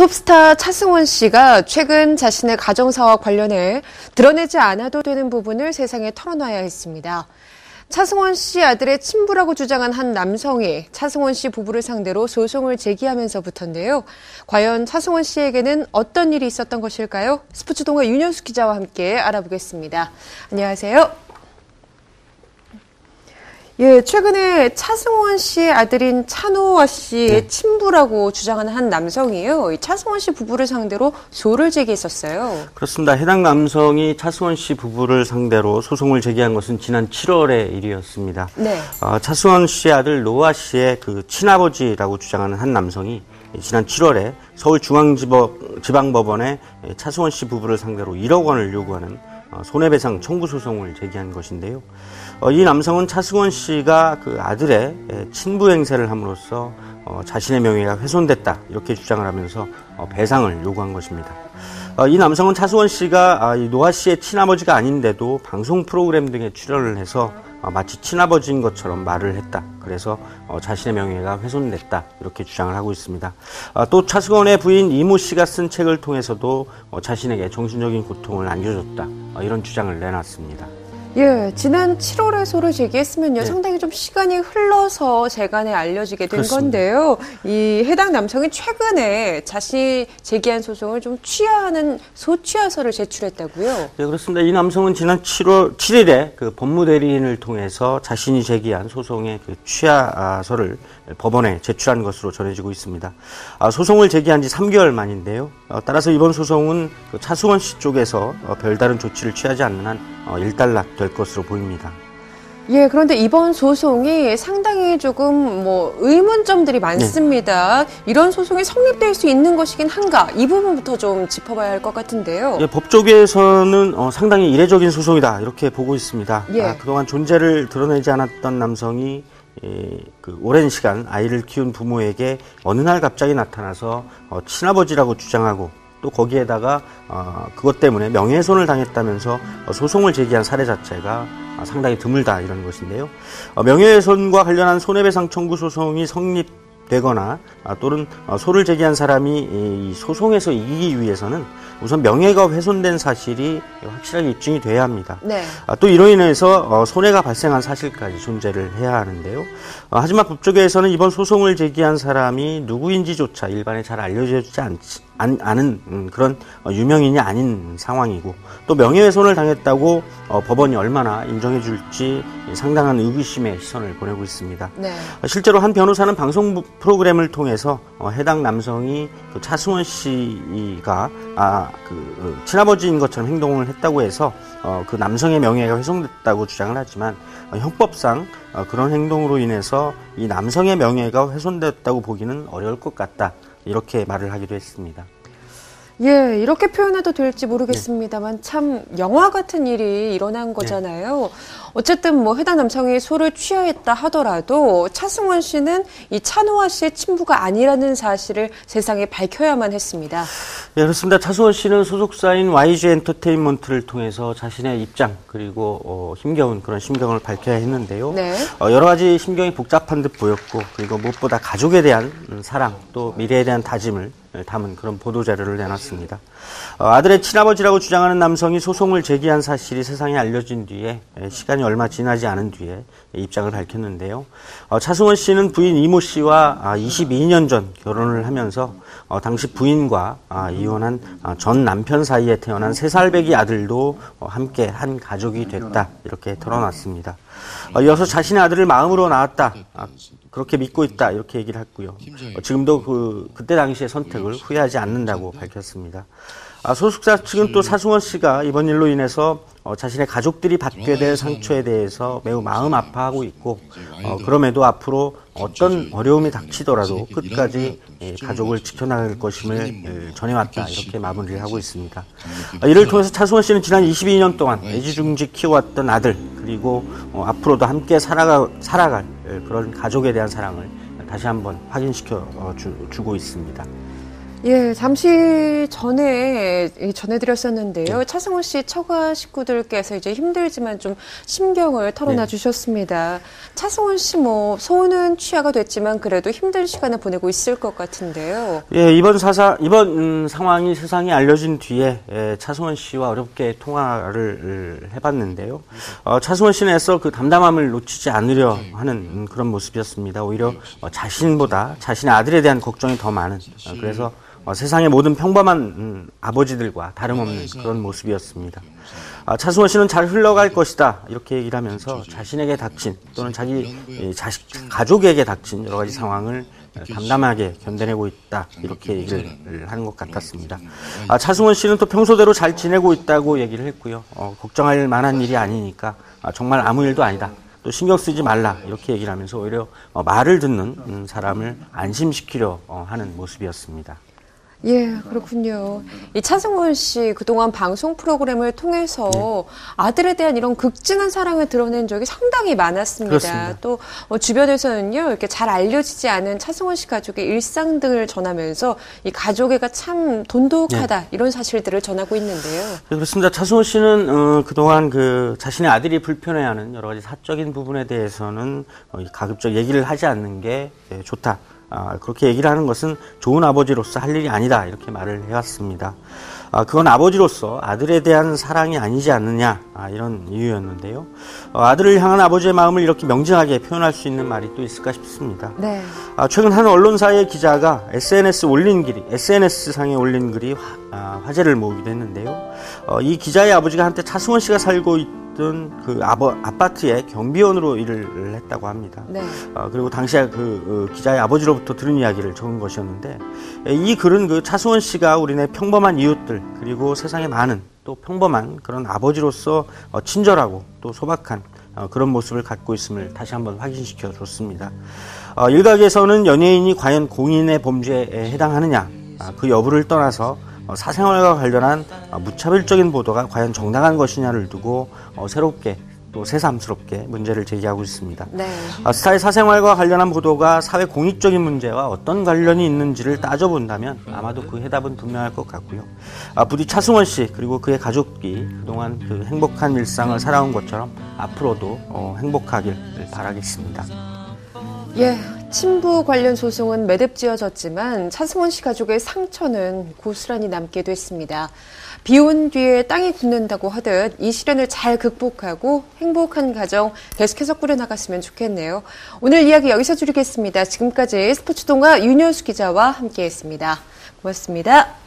톱스타 차승원 씨가 최근 자신의 가정사와 관련해 드러내지 않아도 되는 부분을 세상에 털어놔야 했습니다. 차승원 씨 아들의 친부라고 주장한 한 남성이 차승원 씨 부부를 상대로 소송을 제기하면서부터인데요. 과연 차승원 씨에게는 어떤 일이 있었던 것일까요? 스포츠 동화 윤현수 기자와 함께 알아보겠습니다. 안녕하세요. 예, 최근에 차승원 씨의 아들인 찬호아 씨의 네. 친부라고 주장하는 한 남성이에요. 차승원 씨 부부를 상대로 소를 제기했었어요. 그렇습니다. 해당 남성이 차승원 씨 부부를 상대로 소송을 제기한 것은 지난 7월의 일이었습니다. 네. 어, 차승원 씨의 아들 노아 씨의 그 친아버지라고 주장하는 한 남성이 지난 7월에 서울중앙지방법원에 차승원 씨 부부를 상대로 1억 원을 요구하는 어, 손해배상 청구 소송을 제기한 것인데요. 어, 이 남성은 차승원 씨가 그 아들의 친부 행세를 함으로써 어, 자신의 명예가 훼손됐다 이렇게 주장을 하면서 배상을 요구한 것입니다. 이 남성은 차승원 씨가 아, 노아 씨의 친아버지가 아닌데도 방송 프로그램 등에 출연을 해서 마치 친아버지인 것처럼 말을 했다. 그래서 자신의 명예가 훼손됐다. 이렇게 주장을 하고 있습니다. 또 차승원의 부인 이모 씨가 쓴 책을 통해서도 자신에게 정신적인 고통을 안겨줬다. 이런 주장을 내놨습니다. 예, 지난 7월에 소를 제기했으면요. 네. 상당히 좀 시간이 흘러서 재간에 알려지게 된 그렇습니다. 건데요. 이 해당 남성이 최근에 자신이 제기한 소송을 좀 취하하는 소취하서를 제출했다고요? 네, 그렇습니다. 이 남성은 지난 7월 7일에 그 법무대리인을 통해서 자신이 제기한 소송의 그 취하서를 법원에 제출한 것으로 전해지고 있습니다. 아, 소송을 제기한 지 3개월 만인데요. 어, 따라서 이번 소송은 그 차수원 씨 쪽에서 어, 별다른 조치를 취하지 않는 한 어, 일단락 될 것으로 보입니다. 예, 그런데 이번 소송이 상당히 조금 뭐 의문점들이 네. 많습니다. 네. 이런 소송이 성립될 수 있는 것이긴 한가? 이 부분부터 좀 짚어봐야 할 것 같은데요. 예, 법조계에서는 어, 상당히 이례적인 소송이다 이렇게 보고 있습니다. 예. 아, 그동안 존재를 드러내지 않았던 남성이 예, 그 오랜 시간 아이를 키운 부모에게 어느 날 갑자기 나타나서 어, 친아버지라고 주장하고 또 거기에다가 어, 그것 때문에 명예훼손을 당했다면서 어, 소송을 제기한 사례 자체가 어, 상당히 드물다 이런 것인데요. 어, 명예훼손과 관련한 손해배상 청구 소송이 성립 되거나 아, 또는 어, 소를 제기한 사람이 이 소송에서 이기기 위해서는 우선 명예가 훼손된 사실이 확실하게 입증이 돼야 합니다. 네. 아, 또 이로 인해서 어, 손해가 발생한 사실까지 존재를 해야 하는데요. 어, 하지만 법조계에서는 이번 소송을 제기한 사람이 누구인지조차 일반에 잘 알려지지 않지, 안, 아는 음, 그런 어, 유명인이 아닌 상황이고 또 명예훼손을 당했다고 어, 법원이 얼마나 인정해 줄지 상당한 의구심의 시선을 보내고 있습니다. 네. 어, 실제로 한 변호사는 방송 프로그램을 통해서 어, 해당 남성이 그 차승원 씨가 아, 그 어, 친아버지인 것처럼 행동을 했다고 해서 어, 그 남성의 명예가 훼손됐다고 주장을 하지만 어, 형법상 어, 그런 행동으로 인해서 이 남성의 명예가 훼손됐다고 보기는 어려울 것 같다 이렇게 말을 하기도 했습니다. 예, 이렇게 표현해도 될지 모르겠습니다만 네. 참 영화 같은 일이 일어난 네. 거잖아요. 네. 어쨌든 뭐 해당 남성이 소를 취하했다 하더라도 차승원 씨는 이 차노아 씨의 친부가 아니라는 사실을 세상에 밝혀야만 했습니다. 네, 그렇습니다. 차승원 씨는 소속사인 YG 엔터테인먼트를 통해서 자신의 입장 그리고 어, 힘겨운 그런 심경을 밝혀야 했는데요. 네. 어, 여러 가지 심경이 복잡한 듯 보였고 그리고 무엇보다 가족에 대한 사랑 또 미래에 대한 다짐을 담은 그런 보도 자료를 내놨습니다. 어, 아들의 친아버지라고 주장하는 남성이 소송을 제기한 사실이 세상에 알려진 뒤에 시간이 얼마 지나지 않은 뒤에 입장을 밝혔는데요. 어, 차승원 씨는 부인 이모 씨와 22년 아, 전 결혼을 하면서 어, 당시 부인과 아, 이혼한 전 남편 사이에 태어난 3살배기 아들도 함께 한 가족이 됐다 이렇게 털어놨습니다. 이어서 자신의 아들을 마음으로 낳았다. 아, 그렇게 믿고 있다. 이렇게 얘기를 했고요. 어, 지금도 그 그때 당시의 선택을 후회하지 않는다고 밝혔습니다. 아, 소속사 측은 또 사승원 씨가 이번 일로 인해서 어, 자신의 가족들이 받게 될 상처에 대해서 매우 마음 아파하고 있고 어, 그럼에도 앞으로 어떤 어려움이 닥치더라도 끝까지 예, 가족을 지켜나갈 것임을 예, 전해왔다. 이렇게 마무리를 하고 있습니다. 아, 이를 통해서 차승원 씨는 지난 22년 동안 애지중지 키워왔던 아들 그리고 어, 앞으로도 함께 살아가, 살아갈 예, 그런 가족에 대한 사랑을 다시 한번 확인시켜 주, 주고 있습니다. 예, 잠시 전에 전해드렸었는데요. 네. 차승원 씨 처가 식구들께서 이제 힘들지만 좀 심경을 털어놔 네. 주셨습니다. 차승원 씨 뭐 소는 취하가 됐지만 그래도 힘든 시간을 보내고 있을 것 같은데요. 예, 이번 사사 이번 음, 상황이 세상에 알려진 뒤에 예, 차승원 씨와 어렵게 통화를 해봤는데요. 어, 차승원 씨는 애써 그 담담함을 놓치지 않으려 하는 음, 그런 모습이었습니다. 오히려 어, 자신보다 자신의 아들에 대한 걱정이 더 많은 어, 그래서. 어, 세상의 모든 평범한 음, 아버지들과 다름없는 그런 모습이었습니다. 아, 차승원 씨는 잘 흘러갈 것이다 이렇게 얘기를 하면서 자신에게 닥친 또는 자기 자식 가족에게 닥친 여러 가지 상황을 담담하게 견뎌내고 있다 이렇게 얘기를 하는 것 같았습니다. 아, 차승원 씨는 또 평소대로 잘 지내고 있다고 얘기를 했고요. 어, 걱정할 만한 일이 아니니까 아, 정말 아무 일도 아니다. 또 신경 쓰지 말라 이렇게 얘기를 하면서 오히려 어, 말을 듣는 음, 사람을 안심시키려 어, 하는 모습이었습니다. 예, 그렇군요. 이 차승원 씨 그동안 방송 프로그램을 통해서 네. 아들에 대한 이런 극진한 사랑을 드러낸 적이 상당히 많았습니다. 그렇습니다. 또 어, 주변에서는요, 이렇게 잘 알려지지 않은 차승원 씨 가족의 일상 등을 전하면서 이 가족애가 참 돈독하다 네. 이런 사실들을 전하고 있는데요. 네, 그렇습니다. 차승원 씨는 어, 그동안 그 자신의 아들이 불편해하는 여러 가지 사적인 부분에 대해서는 어, 가급적 얘기를 하지 않는 게 네, 좋다. 아, 그렇게 얘기를 하는 것은 좋은 아버지로서 할 일이 아니다 이렇게 말을 해왔습니다. 아, 그건 아버지로서 아들에 대한 사랑이 아니지 않느냐 아, 이런 이유였는데요. 어, 아들을 향한 아버지의 마음을 이렇게 명징하게 표현할 수 있는 말이 또 있을까 싶습니다. 네. 아, 최근 한 언론사의 기자가 SNS 올린 글이 SNS 상에 올린 글이 화, 아, 화제를 모으기도 했는데요. 어, 이 기자의 아버지가 한때 차승원 씨가 살고 있 있던 그 아버, 아파트의 경비원으로 일을 했다고 합니다. 네. 어, 그리고 당시에 그 어, 기자의 아버지로부터 들은 이야기를 적은 것이었는데 이 글은 그 차수원 씨가 우리네 평범한 이웃들 그리고 세상에 많은 또 평범한 그런 아버지로서 어, 친절하고 또 소박한 어, 그런 모습을 갖고 있음을 다시 한번 확인시켜 줬습니다. 어, 일각에서는 연예인이 과연 공인의 범죄에 해당하느냐 아, 그 여부를 떠나서 어, 사생활과 관련한 어, 무차별적인 보도가 과연 정당한 것이냐를 두고 어, 새롭게 또 새삼스럽게 문제를 제기하고 있습니다. 네. 스타의 사생활과 관련한 보도가 사회 공익적인 문제와 어떤 관련이 있는지를 따져본다면 아마도 그 해답은 분명할 것 같고요. 부디 차승원 씨 그리고 그의 가족이 그동안 그 행복한 일상을 살아온 것처럼 앞으로도 행복하길 바라겠습니다. 예, 친부 관련 소송은 매듭지어졌지만 차승원 씨 가족의 상처는 고스란히 남게 됐습니다. 비온 뒤에 땅이 굳는다고 하듯 이 시련을 잘 극복하고 행복한 가정 계속해서 꾸려나갔으면 좋겠네요. 오늘 이야기 여기서 줄이겠습니다. 지금까지 스포츠 동화 윤효수 기자와 함께했습니다. 고맙습니다.